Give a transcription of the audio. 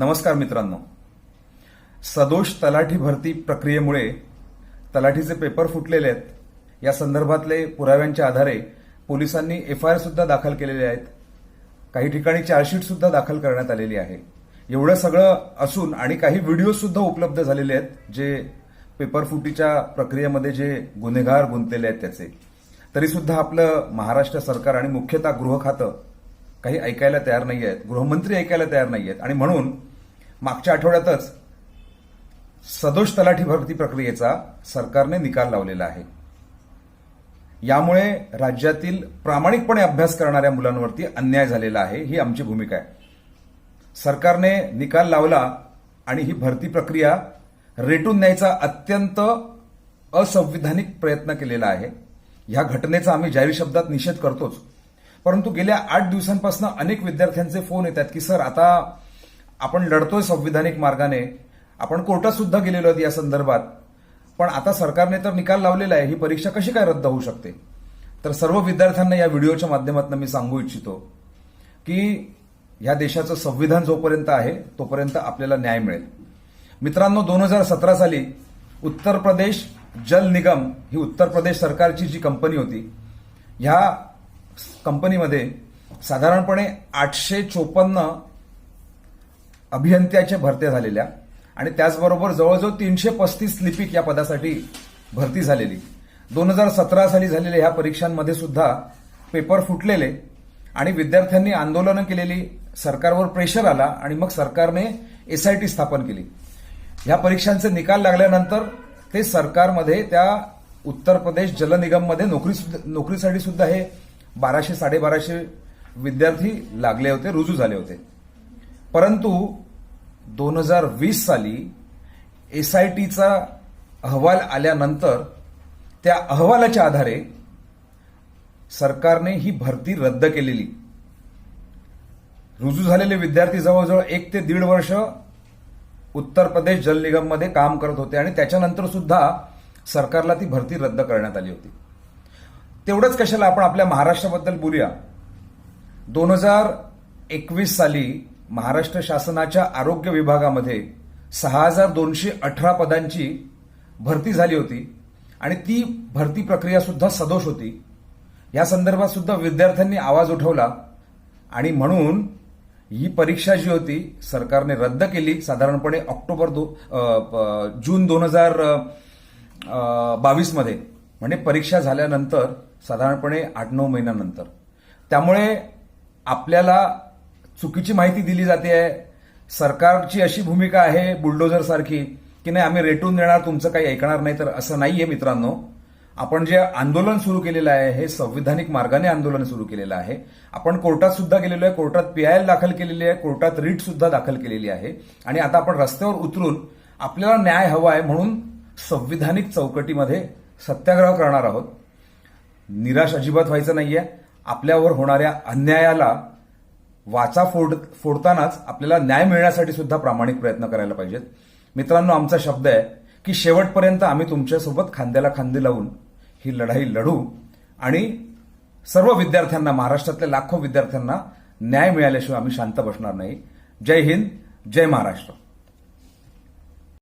नमस्कार मित्रांनो. सदोष तलाठी भरती प्रक्रियेमुळे तलाठीचे पेपर फुटलेले आहेत. या संदर्भातले पुराव्यांच्या आधारे पोलिसांनी एफ आय आर सुद्धा दाखल केलेले आहेत. काही ठिकाणी चार्जशीट सुद्धा दाखल करण्यात आलेली आहे. एवढं सगळं असून आणि काही व्हिडिओ सुद्धा उपलब्ध झालेले आहेत जे पेपर फुटीच्या प्रक्रियेमध्ये जे गुन्हेगार गुंतलेले आहेत त्याचे. तरी सुद्धा आपलं महाराष्ट्र सरकार आणि मुख्यतः गृह खातं काही ऐकायला तयार नाही आहेत गृहमंत्री ऐकायला तयार नाही आहेत आणि म्हणून मागच्या आठवड्यातच सदोष तलाठी भरती प्रक्रियेचा सरकारने निकाल लावलेला आहे. यामुळे राज्यातील प्रामाणिकपणे अभ्यास करणाऱ्या मुलांवरती अन्याय झालेला आहे ही आमची भूमिका आहे. सरकारने निकाल लावला आणि ही भरती प्रक्रिया रेटून न्यायचा अत्यंत असंविधानिक प्रयत्न केलेला आहे. या घटनेचा आम्ही जाहीर शब्दात निषेध करतोच. परंतु गेल्या आठ दिवसांपासून अनेक विद्यार्थ्यांचे फोन येतात की सर आता आपण लढतोय संविधानिक मार्गाने. आपण कोर्टात सुद्धा गेलेलो आहोत या संदर्भात. पण आता सरकारने तर निकाल लावलेला आहे ही परीक्षा कशी काय रद्द होऊ शकते? तर सर्व विद्यार्थ्यांना या व्हिडिओच्या माध्यमातून मी सांगू इच्छितो की या देशाचं संविधान जोपर्यंत आहे तोपर्यंत आपल्याला न्याय मिळेल. मित्रांनो दोन हजार सतरा साली उत्तर प्रदेश जल निगम ही उत्तर प्रदेश सरकारची जी कंपनी होती ह्या कंपनीमध्ये साधारणपणे आठशे चोपन्न अभियंत्याच्या भरत्या झालेल्या आणि त्याचबरोबर जवळजवळ तीनशे पस्तीस लिपिक या पदासाठी भरती झालेली. दोन हजार सतरा साली झालेल्या ह्या परीक्षांमध्ये सुद्धा पेपर फुटलेले आणि विद्यार्थ्यांनी आंदोलनं केलेली सरकारवर प्रेशर आला आणि मग सरकारने एसआयटी स्थापन केली. ह्या परीक्षांचे निकाल लागल्यानंतर ते सरकारमध्ये त्या उत्तर प्रदेश जल निगममध्ये नोकरी नोकरीसाठी सुद्धा हे बाराशे साडेबाराशे विद्यार्थी लागले होते रुजू झाले होते. परंतु दोन हजार वीस साली एस आय टीचा अहवाल आल्यानंतर त्या अहवालाच्या आधारे सरकारने ही भरती रद्द केलेली. रुजू झालेले विद्यार्थी जवळजवळ एक ते दीड वर्ष उत्तर प्रदेश जल निगममध्ये काम करत होते आणि त्याच्यानंतर सुद्धा सरकारला ती भरती रद्द करण्यात आली होती. तेवढंच कशाला आपण आपल्या महाराष्ट्राबद्दल बोलूया. दोन हजार एकवीस साली महाराष्ट्र शासनाच्या आरोग्य विभागामध्ये सहा हजार दोनशे अठरा पदांची भरती झाली होती आणि ती भरती प्रक्रिया सुद्धा सदोष होती. या संदर्भात सुद्धा विद्यार्थ्यांनी आवाज उठवला आणि म्हणून ही परीक्षा जी होती सरकारने रद्द केली. साधारणपणे ऑक्टोबर दो प- जून दोन हजार बावीसमध्ये. म्हणजे परीक्षा झाल्यानंतर साधारणपणे आठ नऊ महिन्यानंतर. त्यामुळे आपल्याला चुकीची माहिती दिली जाते आहे. सरकारची अशी भूमिका आहे बुलडोझर सारखी की नाही आम्ही रेटून देणार तुमचं काही ऐकणार नाही तर असं नाही आहे मित्रांनो. आपण जे आंदोलन सुरू केलेलं आहे हे संविधानिक मार्गाने आंदोलन सुरू केलेलं आहे. आपण कोर्टात सुद्धा गेलेलो आहे कोर्टात पीआयएल दाखल केलेली आहे कोर्टात रीट सुद्धा दाखल केलेली आहे. आणि आता आपण रस्त्यावर उतरून आपल्याला न्याय हवा आहे म्हणून संविधानिक चौकटीमध्ये सत्याग्रह करणार आहोत. निराश अजिबात व्हायचं नाहीये. आपल्यावर होणाऱ्या अन्यायाला वाचा फोड फोडतानाच आपल्याला न्याय मिळण्यासाठी सुद्धा प्रामाणिक प्रयत्न करायला पाहिजेत. मित्रांनो आमचा शब्द आहे की शेवटपर्यंत आम्ही तुमच्यासोबत खांद्याला खांदे लावून ही लढाई लढू आणि सर्व विद्यार्थ्यांना महाराष्ट्रातल्या लाखो विद्यार्थ्यांना न्याय मिळाल्याशिवाय आम्ही शांत बसणार नाही. जय हिंद जय महाराष्ट्र.